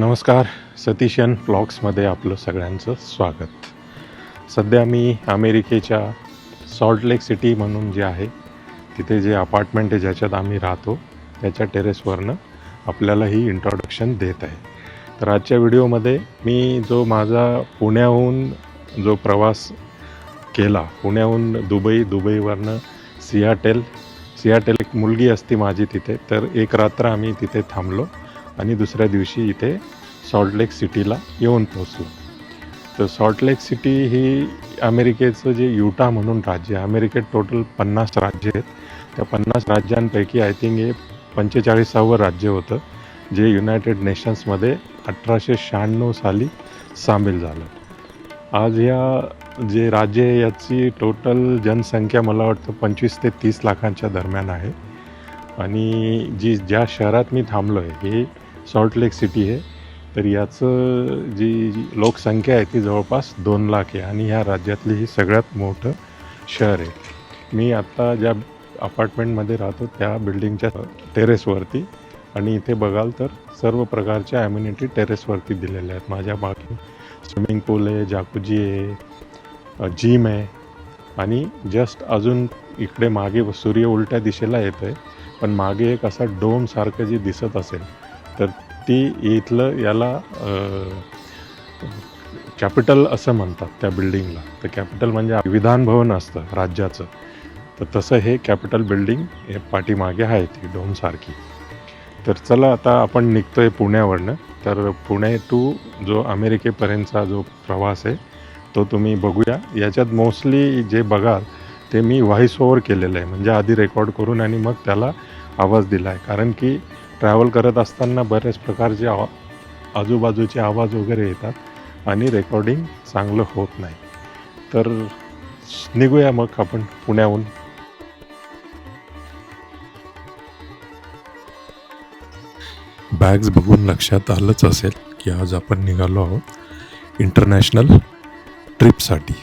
नमस्कार सतीशन ब्लॉग्समध्ये आपलं सगळ्यांचं स्वागत. सध्या मी अमेरिकेच्या सॉल्ट लेक सिटी म्हणून जे आहे तिथे जे अपार्टमेंट आहे ज्याच्यात आम्ही राहतो त्याच्या टेरेसवरनं आपल्याला ही इंट्रोडक्शन देत आहे. तर आजच्या व्हिडिओमध्ये मी जो माझा पुण्याहून जो प्रवास केला पुण्याहून दुबई दुबईवरनं सियाटेल सियाटेल एक मुलगी असती माझी तिथे तर एक रात्र आम्ही तिथे थांबलो. आणि दुसऱ्या दिवशी इथे सॉल्ट लेक सिटीला येऊन पोहोचलो. तर सॉल्ट लेक सिटी ही अमेरिकेचं जे युटा म्हणून राज्य आहे अमेरिकेत टोटल पन्नास राज्य आहेत. त्या पन्नास राज्यांपैकी आय थिंक हे पंचेचाळीसावं राज्य होतं जे युनायटेड नेशन्समध्ये अठराशे शहाण्णव साली सामील झालं. आज या जे राज्य आहे याची टोटल जनसंख्या मला वाटतं पंचवीस ते तीस लाखांच्या दरम्यान आहे. आणि जी ज्या शहरात मी थांबलो आहे हे सॉल्ट लेक सिटी आहे. तर याचं जी जी लोकसंख्या आहे ती जवळपास दोन लाख आहे आणि ह्या राज्यातली ही सगळ्यात मोठं शहर आहे. मी आत्ता ज्या अपार्टमेंटमध्ये राहतो त्या बिल्डिंगच्या टेरेसवरती आणि इथे बघाल तर सर्व प्रकारच्या ॲम्युनिटी टेरेसवरती दिलेल्या आहेत. माझ्या बाकी स्विमिंग पूल आहे जाकुजी आहे जिम आहे आणि जस्ट अजून इकडे मागे सूर्य उलट्या दिशेला येतो आहे पण मागे एक असा डोमसारखं जे दिसत असेल ती इथलं याला कॅपिटल असं म्हणतात त्या बिल्डिंगला. तर कॅपिटल म्हणजे विधान भवन असतं राज्याचं. तर तसं हे कॅपिटल बिल्डिंग हे पाठीमागे आहे ती डोमसारखी तर चला आता आपण निघतो आहे पुण्यावरनं. तर पुणे टू जो अमेरिकेपर्यंतचा जो प्रवास आहे तो तुम्ही बघूया. याच्यात मोस्टली जे बघाल ते मी व्हॉइस ओव्हर केलेलं आहे. म्हणजे आधी रेकॉर्ड करून आणि मग त्याला आवाज दिला आहे कारण की ट्रॅव्हल करत असताना बरेच प्रकारचे आवा आजूबाजूचे आवाज वगैरे येतात आणि रेकॉर्डिंग चांगलं होत नाही. तर निघूया मग आपण पुण्याहून. बॅग्स बघून लक्षात आलंच असेल की आज आपण निघालो आहोत इंटरनॅशनल ट्रिपसाठी.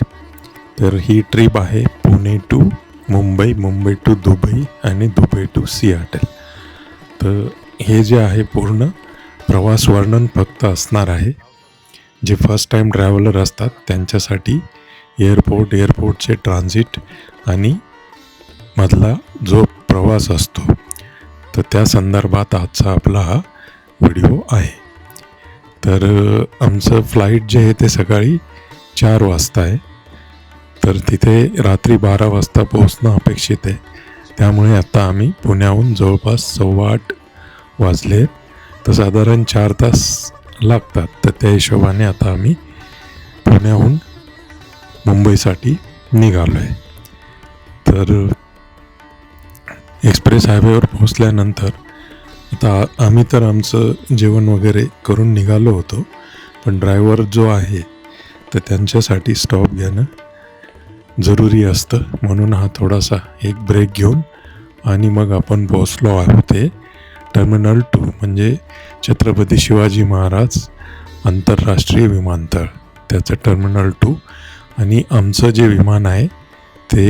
तर ही ट्रिप आहे Pune to Mumbai Mumbai to Dubai आणि दुबई टू सियाटल. तर हे जे आहे पूर्ण प्रवास वर्णन फक्त असणार आहे. जे फर्स्ट टाईम ट्रॅव्हलर असतात त्यांच्यासाठी एअरपोर्ट एअरपोर्टचे ट्रान्झिट आणि मधला जो प्रवास असतो तर त्या संदर्भात आजचा आपला हा व्हिडिओ आहे. तर आमचं फ्लाईट जे आहे ते सकाळी चार वाजता आहे. तर तिथे रात्री बारा वाजता पोहोचणं अपेक्षित आहे. त्यामुळे आता आम्ही पुण्याहून जवळपास सव्वा आठ वाजले तर साधारण चार तास लागतात. तर त्या हिशोबाने आता आम्ही पुण्याहून मुंबईसाठी निघालो आहे तर एक्सप्रेस हायवेवर पोहोचल्यानंतर आता आम्ही तर आमचं जेवण वगैरे करून निघालो होतो. पण ड्रायव्हर जो आहे तर त्यांच्यासाठी स्टॉप घेणं जरुरी असतं. म्हणून हा थोडासा एक ब्रेक घेऊन आणि मग आपण पोहोचलो आहोत ते. टर्मिनल टू म्हणजे छत्रपती शिवाजी महाराज आंतरराष्ट्रीय विमानतळ. त्याचं टर्मिनल टू आणि आमचं जे विमान आहे ते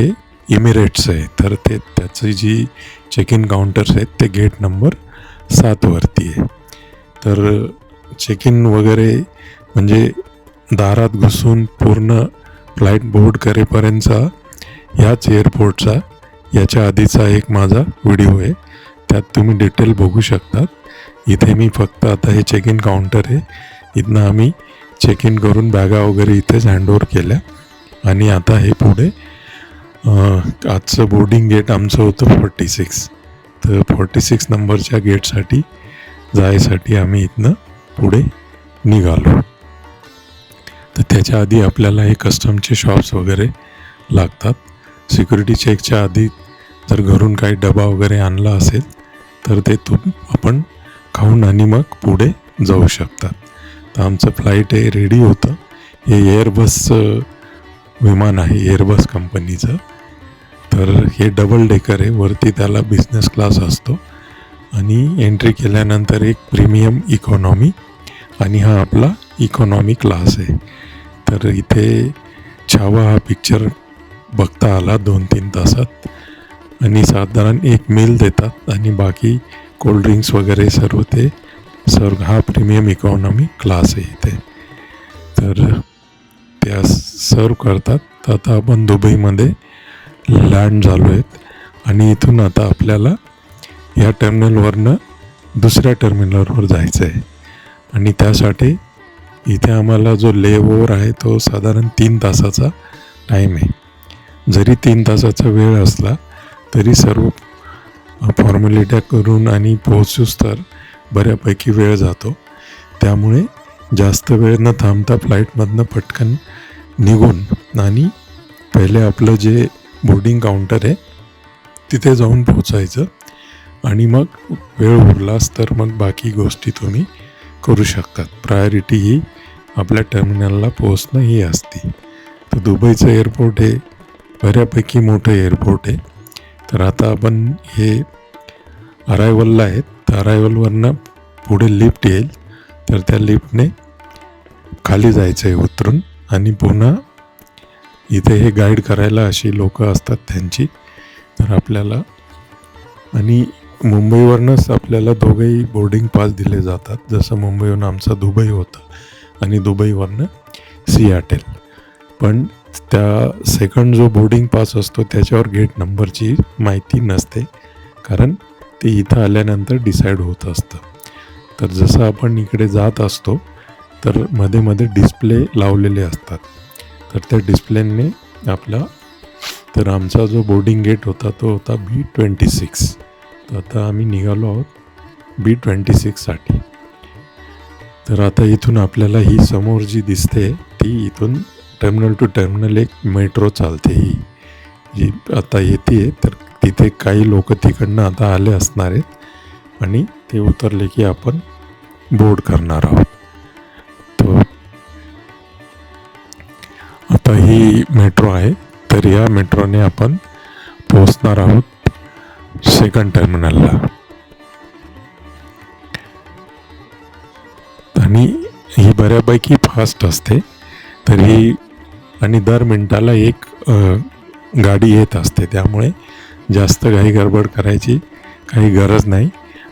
इमिरेट्स आहे. तर ते त्याची जी चेक इन काउंटर्स आहेत ते गेट नंबर सातवरती आहे. तर चेक इन वगैरे म्हणजे दारात घुसून पूर्ण फ्लाईट बोर्ड करेपर्यंतचा ह्याच एअरपोर्टचा याच्या आधीचा एक माझा व्हिडिओ आहे. त्यात तुम्ही डिटेल बघू शकतात. इथे मी फक्त आता हे चेक इन काउंटर आहे. इथनं आम्ही चेक इन करून बॅगा वगैरे इथेच हँडओवर केल्या. आणि आता हे पुढे आजचं बोर्डिंग गेट आमचं होतं फोर्टी सिक्स तर फोर्टी सिक्स नंबरच्या गेटसाठी जायसाठी आम्ही इथनं पुढे निघालो. तर त्याच्या आधी आपल्याला हे कस्टमचे शॉप्स वगैरे लागतात. सिक्युरिटी चेकच्या आधी जर घरून काही डबा वगैरे आणला असेल तर ते तुम आपण खाऊन आणि मग पुढे जाऊ शकतात तर आमचं फ्लाईट हे रेडी होतं. हे एअरबसचं विमान आहे एअरबस कंपनीचं तर हे डबल डेकर आहे. वरती त्याला बिझनेस क्लास असतो. आणि एंट्री केल्यानंतर एक प्रीमियम इकॉनॉमी आणि हा आपला इकॉनॉमी क्लास आहे. तर इथे छावा हा पिक्चर बघता आला दोन तीन तासात. आणि साधारण एक मील देतात. आणि बाकी कोल्ड्रिंक्स वगैरे सर्व ते सर्व हा प्रीमियम इकॉनॉमी क्लास आहे इथे. तर त्या सर्व करतात. तर आता आपण दुबईमध्ये लँड झालो आहेत आणि इथून आता आपल्याला या टर्मिनलवरनं दुसऱ्या टर्मिनलवर जायचं आहे आणि त्यासाठी इथे आम्हाला जो लेओवर आहे तो साधारण तीन तासाचा टाईम आहे. जरी तीन तासाचा वेळ असला तरी सर्व फॉर्मॅलिट्या करून आणि पोहोचूस तर बऱ्यापैकी वेळ जातो. त्यामुळे जास्त वेळ न थांबता फ्लाईटमधनं पटकन निघून आणि पहिले आपलं जे बोर्डिंग काउंटर आहे तिथे जाऊन पोचायचं आणि मग वेळ उरलास तर मग बाकी गोष्टी तुम्ही करू शकतात. प्रायोरिटी ही आपल्या टर्मिनलला पोहोचणं ही असते. तर दुबईचं एअरपोर्ट हे बऱ्यापैकी मोठं एअरपोर्ट आहे. तर आता आपण हे अरायवलला आहेत. तर अरायवलवरनं पुढे लिफ्ट येईल. तर त्या लिफ्टने खाली जायचं आहे उतरून आणि पुन्हा इथे हे गाईड करायला अशी लोकं असतात त्यांची. तर आपल्याला आणि मुंबईवरनंच आपल्याला दोघंही बोर्डिंग पास दिले जातात. जसं मुंबईवरून आमचा दुबई होतं आणि दुबईवरनं सियाटेल पण त्या सेकंड जो बोर्डिंग पास असतो त्याच्यावर गेट नंबरची माहिती नसते. कारण ते इथं आल्यानंतर डिसाईड होत असतं. तर जसं आपण इकडे जात असतो तर मध्ये मध्ये डिस्प्ले लावलेले असतात. तर त्या डिस्प्लेने आपला तर आमचा जो बोर्डिंग गेट होता तो होता बी ट्वेंटी सिक्स तर आता आम्ही निघालो आहोत बी ट्वेंटी सिक्ससाठी तर आता इथून आपल्याला ही समोर जी दिसते ती इथून टर्मिनल टू टर्मिनल एक मेट्रो चालते ही. जी आता येते तर तिथे काही लोक तिकडनं आता आले असणार आहेत आणि ते उतरले की आपण बोर्ड करणार आहोत. तर आता ही मेट्रो आहे तर या मेट्रोने आपण पोचणार आहोत सेकंड टर्मिनलला आणि ही बऱ्यापैकी फास्ट असते तर ही आणि दर मिनटाला एक गाडी येत असते. त्यामुळे जास्त काही गडबड करायची काही गरज नाही.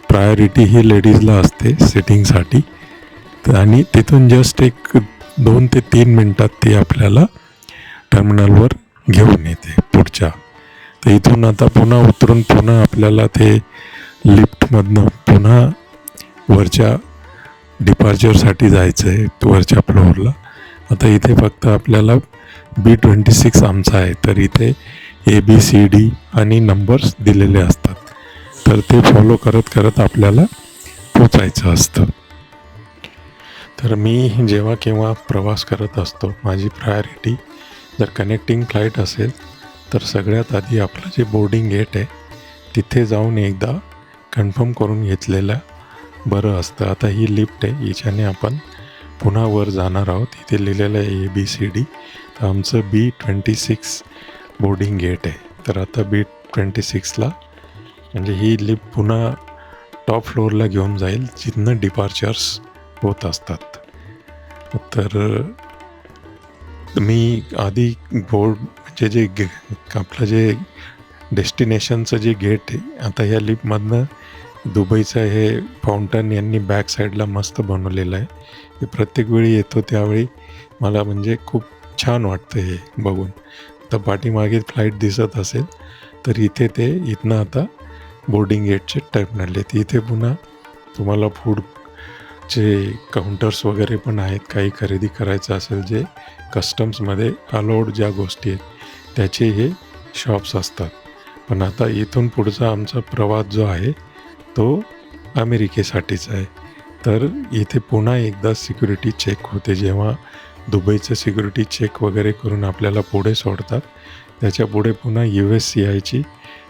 प्रायोरिटी ही लेडीजला असते सिटिंगसाठी. तर आणि तिथून जस्ट एक दोन ते तीन मिनटात ती आपल्याला टर्मिनलवर घेऊन येते पुढच्या. तर इथून आता पुन्हा उतरून पुन्हा आपल्याला ते लिफ्टमधनं पुन्हा वरच्या डिपार्चरसाठी जायचं आहे वरच्या फ्लोअरला. आता इथे फक्त आपल्याला बी ट्वेंटी सिक्स आमचा आहे तर इथे ए बी सी डी आणि नंबर्स दिलेले असतात. तर ते फॉलो करत करत आपल्याला पोचायचं असतं. तर मी जेव्हा केव्हा प्रवास करत असतो माझी प्रायोरिटी जर कनेक्टिंग फ्लाईट असेल तर सगळ्यात आधी आपलं जे बोर्डिंग गेट आहे तिथे जाऊन एकदा कन्फर्म करून घेतलेलं बरं असतं. आता ही लिफ्ट आहे हिच्याने आपण पुन्हा वर जाणार आहोत. इथे लिहिलेलं आहे ए बी सी डी तर आमचं B twenty six boarding gate आहे. तर आता बी ट्वेंटी सिक्सला म्हणजे ही लिफ्ट पुन्हा टॉप फ्लोअरला घेऊन जाईल जिथनं डिपार्चर्स होत असतात. तर मी आधी बोर्ड म्हणजे जे गे आपलं जे डेस्टिनेशनचं जे गेट आहे आता या लिफ्टमधनं दुबईचं हे फाउंटन यांनी बॅक साईडला मस्त बनवलेलं आहे. हे प्रत्येक वेळी येतो त्यावेळी मला म्हणजे खूप छान वाटतं हे बघून. तर पाठीमागे फ्लाईट दिसत असेल तर इथे ते इथनं आता बोर्डिंग गेटचे टर्मिनल आहेत. इथे पुन्हा तुम्हाला फूडचे काउंटर्स वगैरे पण आहेत. काही खरेदी करायचं असेल जे कस्टम्समध्ये अलाउड ज्या गोष्टी आहेत त्याचे हे शॉप्स असतात. पण आता इथून पुढचा आमचा प्रवास जो आहे तो अमेरिकेसाठीच आहे. तर इथे पुन्हा एकदा सिक्युरिटी चेक होते. जेव्हा दुबईचं सिक्युरिटी चेक वगैरे करून आपल्याला पुढे सोडतात त्याच्या पुढे पुन्हा यू एस सी आयची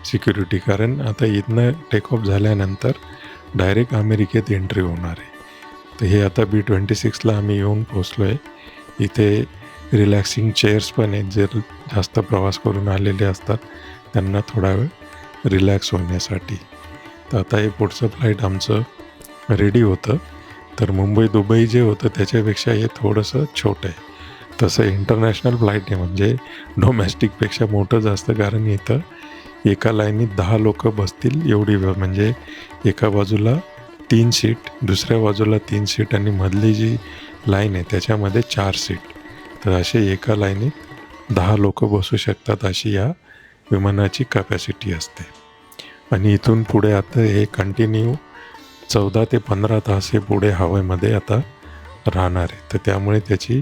सिक्युरिटी कारण आता इथनं टेक ऑफ झाल्यानंतर डायरेक्ट अमेरिकेत एंट्री होणार आहे. तर हे आता बी ट्वेंटी सिक्सला आम्ही येऊन पोचलो आहे इथे रिलॅक्सिंग चेअर्स पण आहेत. जे जास्त प्रवास करून आलेले असतात त्यांना थोडा वेळ रिलॅक्स होण्यासाठी. तर आता हे पुढचं फ्लाईट आमचं रेडी होतं. तर मुंबई दुबई जे होतं त्याच्यापेक्षा हे थोडंसं छोटं आहे. तसं इंटरनॅशनल फ्लाईट आहे म्हणजे डोमेस्टिकपेक्षा मोठं जास्त कारण इथं एका लाईनीत दहा लोक बसतील एवढी वेळ म्हणजे एका बाजूला तीन सीट दुसऱ्या बाजूला तीन सीट आणि मधली जी लाईन आहे त्याच्यामध्ये चार सीट तर असे एका लाईनीत दहा लोक बसू शकतात अशी या विमानाची कॅपॅसिटी असते. आणि इथून पुढे आता हे कंटिन्यू चौदा ते पंधरा तास हे पुढे हवेमध्ये आता राहणार आहे. तर त्यामुळे त्याची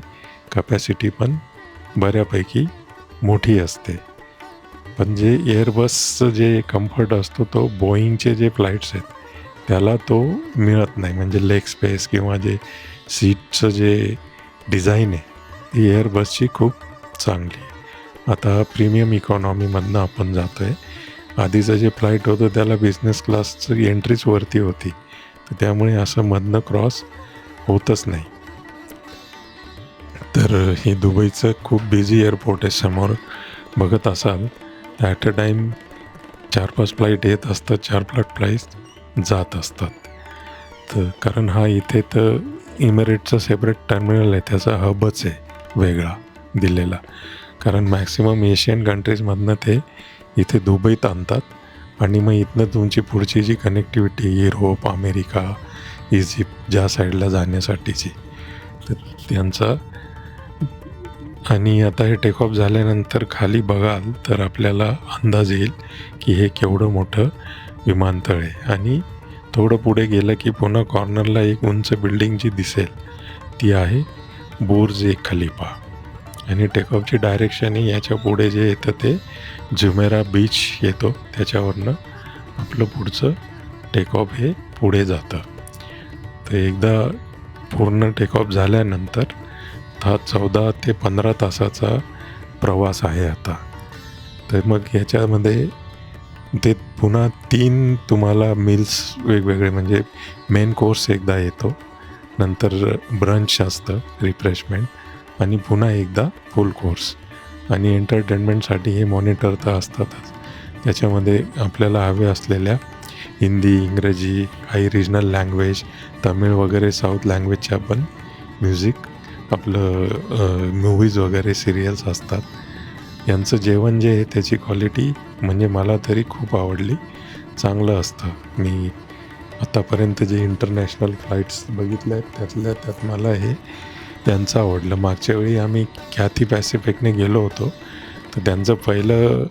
कपॅसिटी पण बऱ्यापैकी मोठी असते. पण जे एअरबसचं जे कम्फर्ट असतो तो बोईंगचे जे फ्लाईट्स आहेत त्याला तो मिळत नाही. म्हणजे लेग स्पेस किंवा जे सीटचं जे डिझाईन आहे ती एअरबसची खूप चांगली आहे. आता प्रीमियम इकॉनॉमीमधनं आपण जातो आहे आधीचं जे फ्लाईट होतं त्याला बिझनेस क्लासचं एंट्रीच वरती होती. तर त्यामुळे असं मधनं क्रॉस होतच नाही. तर हे दुबईचं खूप बिझी एअरपोर्ट आहे समोर. बघत असाल तर ॲट अ टाईम चार पाच फ्लाईट येत असतात चार पाच फ्लाईट जात असतात. तर कारण हा इथे तर इमिरेटचं सेपरेट टर्मिनल आहे त्याचा हबच आहे वेगळा दिलेला. कारण मॅक्सिमम एशियन कंट्रीजमधनं ते इथे दुबईत आणतात. आणि मग इथनं तुमची पुढची जी कनेक्टिव्हिटी युरोप अमेरिका इजिप्त ज्या साईडला जाण्यासाठीची. तर त्यांचा आणि आता हे टेक ऑफ झाल्यानंतर खाली बघाल तर आपल्याला अंदाज येईल की हे केवढं मोठं विमानतळ आहे. आणि थोडं पुढे गेलं की पुन्हा कॉर्नरला एक उंच बिल्डिंग जी दिसेल ती आहे बुर्ज ए खलिफा. आणि टेकऑफची डायरेक्शन ही याच्यापुढे जे येतं ते झुमेरा बीच येतो. त्याच्यावरनं आपलं पुढचं टेकऑफ हे पुढे जातं. तर एकदा पूर्ण टेकऑफ झाल्यानंतर हा चौदा ते पंधरा तासाचा प्रवास आहे आता. तर मग याच्यामध्ये ते पुन्हा तीन तुम्हाला मिल्स वेगवेगळे म्हणजे मेन कोर्स एकदा येतो. नंतर ब्रंच असतं रिफ्रेशमेंट आणि पुन्हा एकदा फुल कोर्स आणि एंटरटेनमेंटसाठी हे मॉनिटर तर असतातच. त्याच्यामध्ये आपल्याला हवे असलेल्या हिंदी इंग्रजी काही रिजनल लँग्वेज तमिळ वगैरे साऊथ लँग्वेजच्या पण म्युझिक आपलं मूवीज वगैरे सिरियल्स असतात. यांचं जेवण जे आहे त्याची क्वालिटी म्हणजे मला तरी खूप आवडली. चांगलं असतं. मी आत्तापर्यंत जे इंटरनॅशनल फ्लाईट्स बघितल्या आहेत त्यातल्या त्यात मला हे त्यांचं आवडलं. मागच्या वेळी आम्ही ख्याती पॅसिफिकने गेलो होतो. तर त्यांचं पहिलं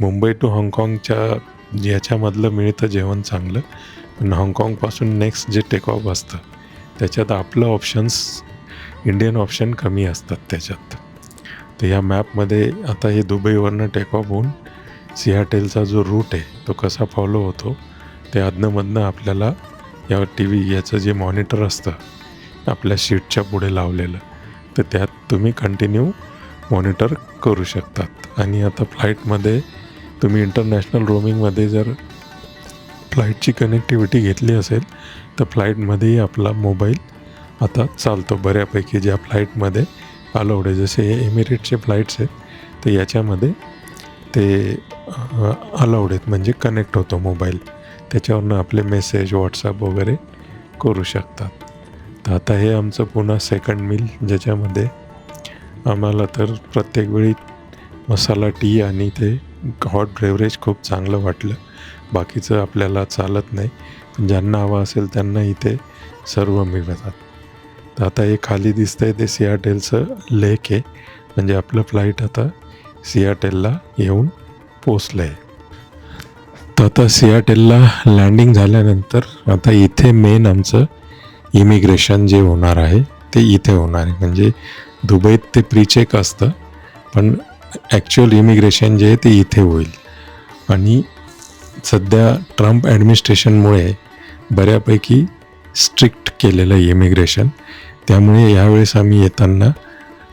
मुंबई टू हाँगकाँगच्या याच्यामधलं मिळतं जेवण चांगलं. पण हाँगकाँगपासून नेक्स्ट जे टेक ऑफ असतं त्याच्यात आपलं ऑप्शन्स इंडियन ऑप्शन कमी असतात त्याच्यात. तर या मॅपमध्ये आता हे दुबईवरनं टेक ऑफ होऊन सियाटेलचा जो रूट आहे तो कसा फॉलो होतो ते अधनंमधनं आपल्याला या टी व्ही याचं जे मॉनिटर असतं आपल्या शीटच्या पुढे लावलेलं. तर त्यात तुम्ही कंटिन्यू मॉनिटर करू शकतात. आणि आता फ्लाईटमध्ये तुम्ही इंटरनॅशनल रोमिंगमध्ये जर फ्लाईटची कनेक्टिव्हिटी घेतली असेल तर फ्लाईटमध्येही आपला मोबाईल आता चालतो. बऱ्यापैकी ज्या फ्लाईटमध्ये अलाउड आहे जसे हे एमिरेटचे फ्लाईट्स आहेत तर याच्यामध्ये ते अलाउड आहेत. म्हणजे कनेक्ट होतो मोबाईल त्याच्यावरनं आपले मेसेज व्हॉट्सअप वगैरे करू शकतात. तर आता हे आमचं पुन्हा सेकंड मील ज्याच्यामध्ये आम्हाला तर प्रत्येक वेळी मसाला टी आणि ते हॉट ब्रेवरेज खूप चांगलं वाटलं. बाकीचं आपल्याला चालत नाही. ज्यांना हवं असेल त्यांना इथे सर्व मिळतात. तर आता हे खाली दिसतंय ते सियाटेलचं लेक आहे. म्हणजे आपलं फ्लाईट आता सियाटेलला येऊन पोचलं आहे तर आता सियाटेलला लँडिंग झाल्यानंतर आता इथे मेन आमचं इमिग्रेशन जे होणार आहे ते इथे होणार आहे. म्हणजे दुबईत ते प्रीचेक असतं पण ॲक्च्युअल इमिग्रेशन जे आहे ते इथे होईल. आणि सध्या ट्रम्प ॲडमिनिस्ट्रेशनमुळे बऱ्यापैकी स्ट्रिक्ट केलेलं आहे इमिग्रेशन त्यामुळे यावेळेस आम्ही येताना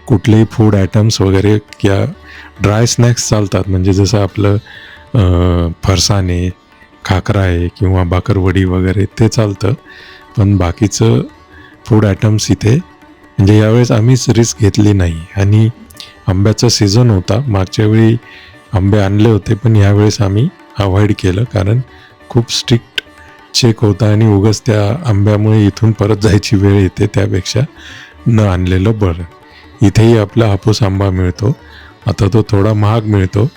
कुठलेही फूड आयटम्स वगैरे किंवा ड्राय स्नॅक्स चालतात. म्हणजे जसं आपलं फरसाने खाकरा आहे किंवा बाकरवडी वगैरे ते चालतं. पण बाकीचं फूड आयटम्स इथे. म्हणजे यावेळेस आम्हीच रिस्क घेतली नाही. आणि आंब्याचा सीझन होता. मागच्या वेळी आंबे आणले होते पण यावेळेस आम्ही अवॉइड केलं. कारण खूप स्ट्रिक्ट चेक होता आणि उगाच त्या आंब्यामुळे इथून परत जायची वेळ येते. त्यापेक्षा न आणलेलं बरं. इथेही आपला हापूस आंबा मिळतो. आता तो थोडा महाग मिळतो.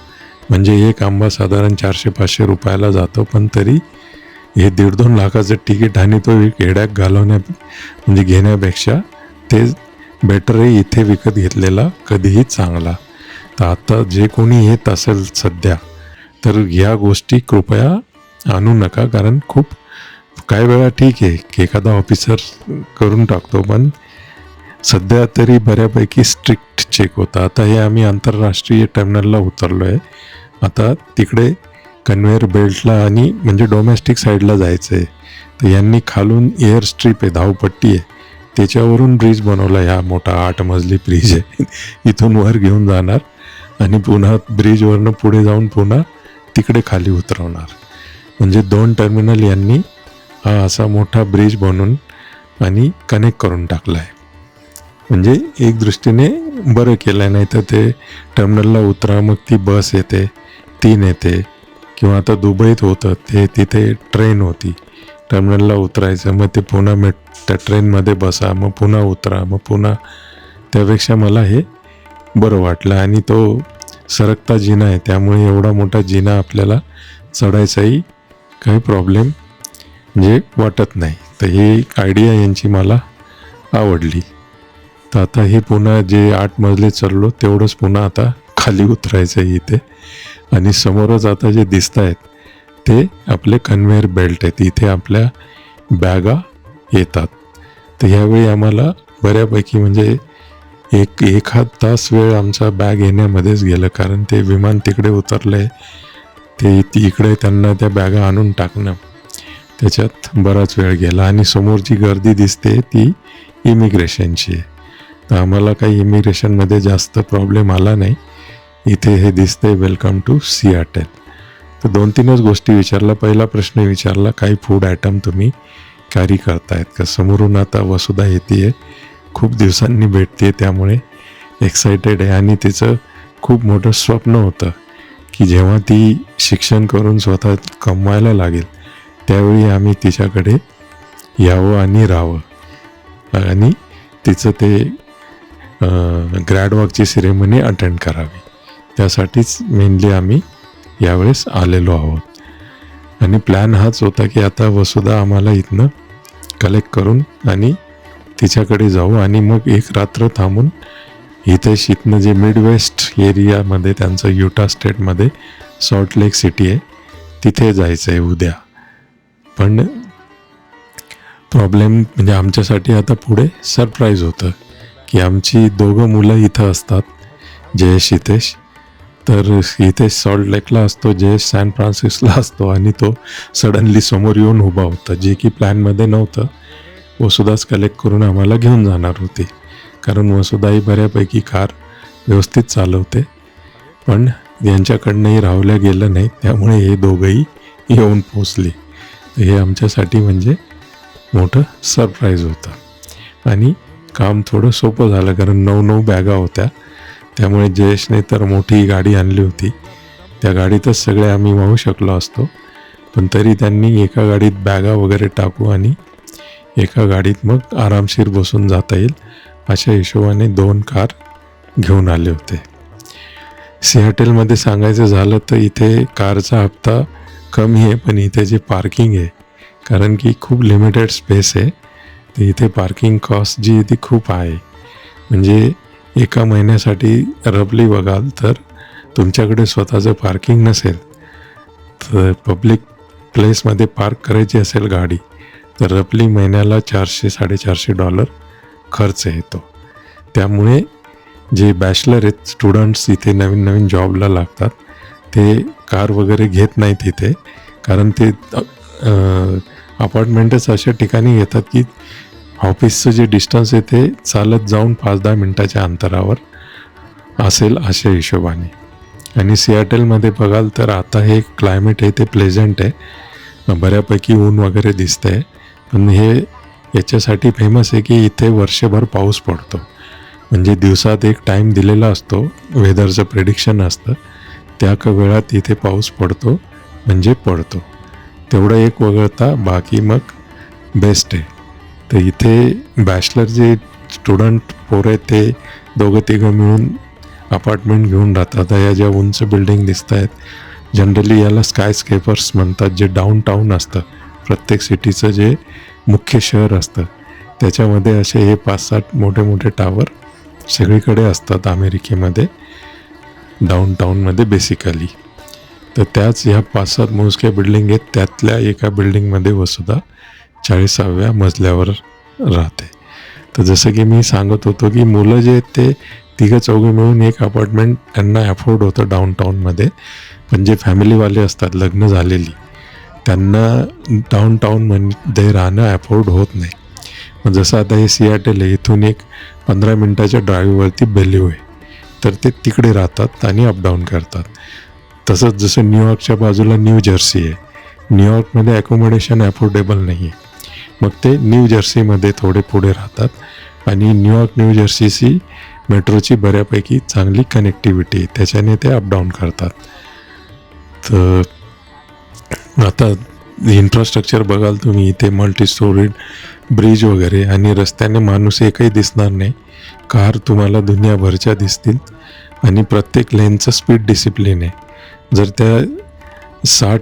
म्हणजे एक आंबा साधारण चारशे पाचशे रुपयाला जातो. पण तरी हे दीड दोन लाखाचं तिकीट आणि तो एक घालवण्या म्हणजे घेण्यापेक्षा ते बेटरही इथे विकत घेतलेला कधीही चांगला. तर आता जे कोणी येत असेल सध्या तर या गोष्टी कृपया आणू नका कारण खूप काही वेळा ठीक आहे की एखादा ऑफिसर करून टाकतो पण सध्या तरी बऱ्यापैकी स्ट्रिक्ट चेक होता. आता हे आम्ही आंतरराष्ट्रीय टर्मिनलला उतरलो आहे आता तिकडे कन्व्हेअर बेल्टला आणि म्हणजे डोमेस्टिक साईडला जायचं आहे तर यांनी खालून एअर स्ट्रीप आहे धावपट्टी आहे. त्याच्यावरून ब्रिज बनवला ह्या मोठा आठ मजली ब्रिज आहे. इथून वर घेऊन जाणार आणि पुन्हा ब्रिजवरनं पुढे जाऊन पुन्हा तिकडे खाली उतरवणार. म्हणजे दोन टर्मिनल यांनी हा असा मोठा ब्रिज बनवून आणि कनेक्ट करून टाकला आहे म्हणजे एक दृष्टीने बरं केलं आहे नाही तर ते टर्मिनलला उतरा मग ती बस येते तीन येते. किंवा आता दुबईत होतं ते तिथे ट्रेन होती. टर्मिनलला उतरायचं मग ते पुन्हा मेट त्या ट्रेनमध्ये बसा मग पुन्हा उतरा मग पुन्हा त्यापेक्षा मला हे बरं वाटलं. आणि तो सरकता जिना आहे त्यामुळे एवढा मोठा जिना आपल्याला चढायचाही काही प्रॉब्लेम म्हणजे वाटत नाही. तर ही आयडिया यांची मला आवडली. तर आता हे पुन्हा जे आठ मजले चढलो तेवढंच पुन्हा आता खाली उतरायचं आहे इथे. आणि समोरच आता जे दिसत आहेत ते आपले कन्व्हेअर बेल्ट आहेत. इथे आपल्या बॅगा येतात. तर ह्यावेळी आम्हाला बऱ्यापैकी म्हणजे एक एखाद तास वेळ आमचा बॅग येण्यामध्येच गेलं. कारण ते विमान तिकडे उतरले ते ती इकडे त्यांना त्या बॅगा आणून टाकणं त्याच्यात बराच वेळ गेला. आणि समोर जी गर्दी दिसते ती इमिग्रेशनची आहे. तर आम्हाला काही इमिग्रेशनमध्ये जास्त प्रॉब्लेम आला नाही. इथे हे दिसतंय वेलकम टू सियाटेल तर दोन तीनच गोष्टी विचारला पहिला प्रश्न विचारला काही फूड आयटम तुम्ही कॅरी करतायत का? समोरून आता वसुधा येते खूप दिवसांनी भेटते त्यामुळे एक्सायटेड आहे. आणि तिचं खूप मोठं स्वप्न होतं की जेव्हा ती शिक्षण करून स्वतः कमवायला लागेल त्यावेळी आम्ही तिच्याकडे यावं आणि राहावं. आणि तिचं ते ग्रॅडवॉकची सिरेमनी अटेंड करावी. त्यासाठीच मेनली आम्ही यावेळेस आलेलो आहोत. आणि प्लॅन हाच होता की आता वसुधा आम्हाला इथनं कलेक्ट करून आणि तिच्याकडे जाऊ आणि मग एक रात्र थांबून इथे इथनं जे मिडवेस्ट एरियामध्ये त्यांचं युटा स्टेटमध्ये सॉल्ट लेक सिटी आहे तिथे जायचं आहे उद्या. पण प्रॉब्लेम म्हणजे आमच्यासाठी आता पुढे सरप्राईज होतं की आमची दोघं मुलं इथं असतात जयेश हितेश. तर इथे सॉल्ट लेकला असतो जे सॅन फ्रान्सिसला असतो आणि तो सडनली समोर येऊन उभा होता. जे की प्लॅनमध्ये नव्हतं. वसुधाच कलेक्ट करून आम्हाला घेऊन जाणार होती. कारण वसुधाही बऱ्यापैकी कार व्यवस्थित चालवते. पण यांच्याकडनंही राहवल्या गेलं नाही. त्यामुळे हे दोघंही येऊन पोचले हे आमच्यासाठी म्हणजे मोठं सरप्राईज होतं. आणि काम थोडं सोपं झालं. कारण नऊ नऊ बॅगा होत्या. त्यामुळे जयेशने तर मोठी गाडी आणली होती. त्या गाडीतच सगळे आम्ही वाहू शकलो असतो. पण तरी त्यांनी एका गाडीत बॅगा वगैरे टाकू आणि एका गाडीत मग आरामशीर बसून जाता येईल अशा हिशोबाने दोन कार घेऊन आले होते. सियाटेलमध्ये सांगायचं झालं तर इथे कारचा हप्ता कमी आहे पण इथे जे पार्किंग आहे कारण की खूप लिमिटेड स्पेस आहे तर इथे पार्किंग कॉस्ट जी आहे ती खूप आहे. म्हणजे एका महिन्यासाठी रबली बघाल तर तुमच्याकडे स्वतःचं पार्किंग नसेल तर पब्लिक प्लेसमध्ये पार्क करायची असेल गाडी तर रबली महिन्याला चारशे साडेचारशे डॉलर खर्च येतो. त्यामुळे जे बॅचलर आहेत स्टुडंट्स इथे नवीन नवीन जॉबला लागतात ते कार वगैरे घेत नाहीत इथे कारण ते अपार्टमेंटच अशा ठिकाणी येतात की ऑफिसचं जे डिस्टन्स आहे ते चालत जाऊन पाच दहा मिनटाच्या अंतरावर असेल अशा हिशोबाने. आणि सियाटेलमध्ये बघाल तर आता हे क्लायमेट आहे ते प्लेझंट आहे. बऱ्यापैकी ऊन वगैरे दिसतं आहे पण हे याच्यासाठी फेमस आहे की इथे वर्षभर पाऊस पडतो. म्हणजे दिवसात एक टाईम दिलेला असतो वेदरचं प्रेडिक्शन असतं. त्या क वेळात इथे पाऊस पडतो म्हणजे पडतो. तेवढं एक वगळता बाकी मग बेस्ट आहे. तर इथे बॅचलर जे स्टुडंट पोरं आहेत ते दोघं तिघं मिळून अपार्टमेंट घेऊन राहतात. या ज्या उंच बिल्डिंग दिसत आहेत जनरली याला स्कायस्केपर्स म्हणतात जे डाऊन टाऊन असतं. प्रत्येक सिटीचं जे मुख्य शहर असतं. त्याच्यामध्ये असे हे पाच सात मोठे मोठे टावर सगळीकडे असतात अमेरिकेमध्ये डाऊन टाऊनमध्ये बेसिकली तर त्याच ह्या पाच सात मोजक्या बिल्डिंग आहेत त्यातल्या एका बिल्डिंगमध्ये वसुधा चाळीसाव्या मजल्यावर राहते. तर जसं की मी सांगत होतो की मुलं जे आहेत ते तिघं चौघे मिळून एक अपार्टमेंट त्यांना अफोर्ड होतं डाऊन टाऊनमध्ये पण जे फॅमिलीवाले असतात लग्न झालेली त्यांना डाऊनटाऊनमध्ये राहणं अफोर्ड होत नाही. मग जसं आता हे सियाटेल आहे इथून एक पंधरा मिनटाच्या ड्राईव्हवरती बेल्यू आहे. तर ते तिकडे राहतात आणि अपडाऊन करतात. तसंच जसं न्यूयॉर्कच्या बाजूला न्यू जर्सी आहे न्यूयॉर्कमध्ये ॲकोमोडेशन अफोर्डेबल नाही आहे मग ते न्यू जर्सीमध्ये थोडे पुढे राहतात. आणि न्यूयॉर्क न्यू जर्सीची मेट्रोची बऱ्यापैकी चांगली कनेक्टिव्हिटी त्याच्याने ते अपडाऊन करतात. तर आता इन्फ्रास्ट्रक्चर बघाल तुम्ही इथे मल्टी स्टोरीड ब्रिज वगैरे आणि रस्त्याने माणूस एकही दिसणार नाही. कार तुम्हाला दुनियाभरच्या दिसतील. आणि प्रत्येक लेनचं स्पीड डिसिप्लिन आहे. जर त्या साठ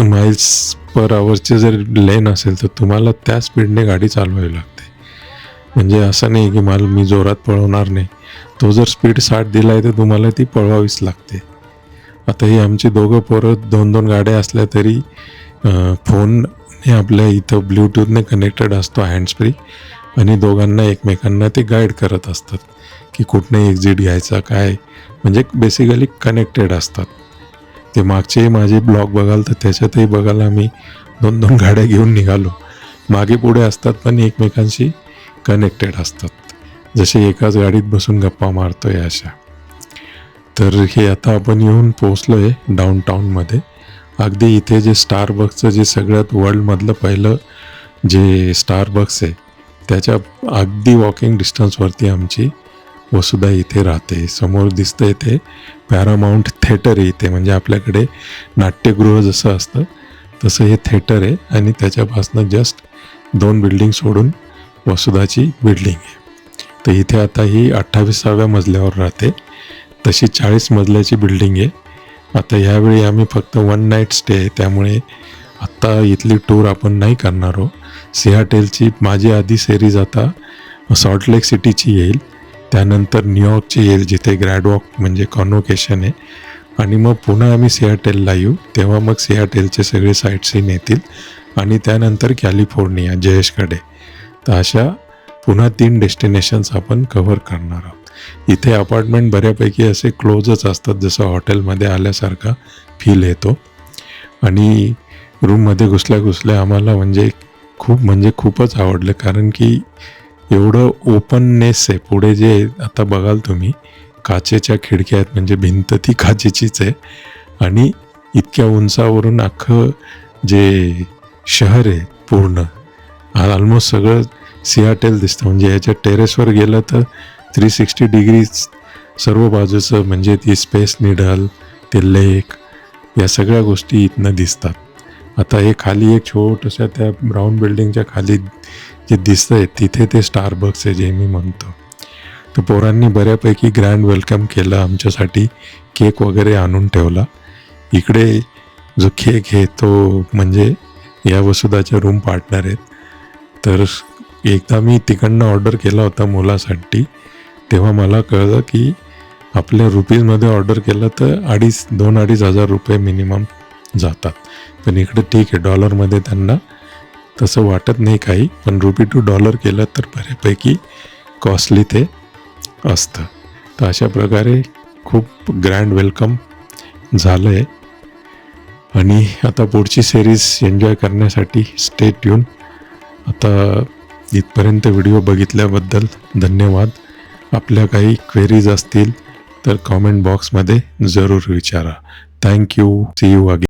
माइल्स पर आवरची जर लेन असेल तर तुम्हाला त्या स्पीडने गाडी चालवावी लागते. म्हणजे असं नाही की मला मी जोरात पळवणार नाही. तो जर स्पीड साठ दिला आहे तर तुम्हाला ती पळवावीच लागते. आता ही आमची दोघं पोरं दोन दोन गाड्या असल्या तरी फोनने आपल्या इथं ब्ल्यूटूथने कनेक्टेड असतो हँड्स फ्री आणि दोघांना एकमेकांना ते गाईड करत असतात की कुठनं एक्झिट घ्यायचा काय. म्हणजे बेसिकली कनेक्टेड असतात. ते मागचे माझे ब्लॉग बघाल तर त्याच्यातही बघायला आम्ही. दोन दोन गाड्या घेऊन निघालो. मागे पुढे असतात पण एकमेकांशी कनेक्टेड असतात. जसे एकाच गाडीत बसून गप्पा मारतोय अशा. तर हे आता आपण येऊन पोचलो आहे डाऊन टाऊनमध्ये अगदी इथे जे स्टारबक्सचं जे सगळ्यात वर्ल्डमधलं पहिलं जे स्टारबक्स आहे त्याच्या अगदी वॉकिंग डिस्टन्सवरती आमची वसुधा इथे राहते समोर दिसतंय ते पॅरामाऊंट थिएटर आहे इथे म्हणजे आपल्याकडे नाट्यगृह जसं असतं तसं हे थिएटर आहे आणि त्याच्यापासनं जस्ट दोन बिल्डिंग सोडून वसुधाची बिल्डिंग आहे. तर इथे आता ही अठ्ठावीसाव्या मजल्यावर राहते तशी चाळीस मजल्याची बिल्डिंग आहे. आता ह्यावेळी आम्ही फक्त वन नाईट स्टे आहे त्यामुळे आत्ता इथली टूर आपण नाही करणार आहोत. सियाटेलची माझी आधी सेरीज आता सॉल्टलेक सिटीची येईल. त्यानंतर न्यूयॉर्कची येईल जिथे ग्रॅडवॉक म्हणजे कॉन्वोकेशन आहे आणि मग पुन्हा आम्ही सियाटेलला येऊ. तेव्हा मग सियाटेलचे सगळे साईट सीन येतील. आणि त्यानंतर कॅलिफोर्निया जयेशकडे. तर अशा पुन्हा तीन डेस्टिनेशन्स आपण कव्हर करणार आहोत. इथे अपार्टमेंट बऱ्यापैकी असे क्लोजच असतात जसं हॉटेलमध्ये आल्यासारखा फील येतो. आणि रूममध्ये घुसल्या घुसल्या आम्हाला म्हणजे खूप म्हणजे खूपच आवडलं. कारण की एवढं ओपननेस आहे. पुढे जे आता बघाल तुम्ही काचेच्या खिडक्या आहेत म्हणजे भिंत ती काचेचीच आहे. आणि इतक्या उंचावरून अख्खं जे शहर आहे पूर्ण ऑलमोस्ट सगळं सियाटेल दिसतं. म्हणजे याच्या टेरेसवर गेलं तर थ्री सिक्स्टी डिग्री सर्व बाजूचं म्हणजे ती स्पेस निडल ते लेक या सगळ्या गोष्टी इथनं दिसतात. आता हे खाली एक छोटंसं त्या ब्राऊन बिल्डिंगच्या खाली जे दिसतं आहे तिथे ते स्टारबक्स आहे जे मी म्हणतो. तर पोरांनी बऱ्यापैकी ग्रँड वेलकम केलं आमच्यासाठी केक वगैरे आणून ठेवला. इकडे जो केक आहे तो म्हणजे या वसुधाच्या रूम पार्टनर आहेत. तर एकदा मी तिकडनं ऑर्डर केला होता मुलासाठी तेव्हा मला कळलं की आपल्या रुपीजमध्ये ऑर्डर केलं तर अडीच दोन अडीच हजार रुपये मिनिमम जातात. पण इकडे ठीक आहे डॉलरमध्ये त्यांना तसं वाटत नाही काही पण रुपी टू डॉलर केलं तर बऱ्यापैकी कॉस्टली ते असतं. तर अशा प्रकारे खूप ग्रँड वेलकम झालं आहे आणि आता पुढची सिरीज एन्जॉय करण्यासाठी स्टेट येऊन आता इथपर्यंत व्हिडिओ बघितल्याबद्दल धन्यवाद. आपल्या काही क्वेरीज असतील तर कॉमेंट बॉक्समध्ये जरूर विचारा. Thank you see you again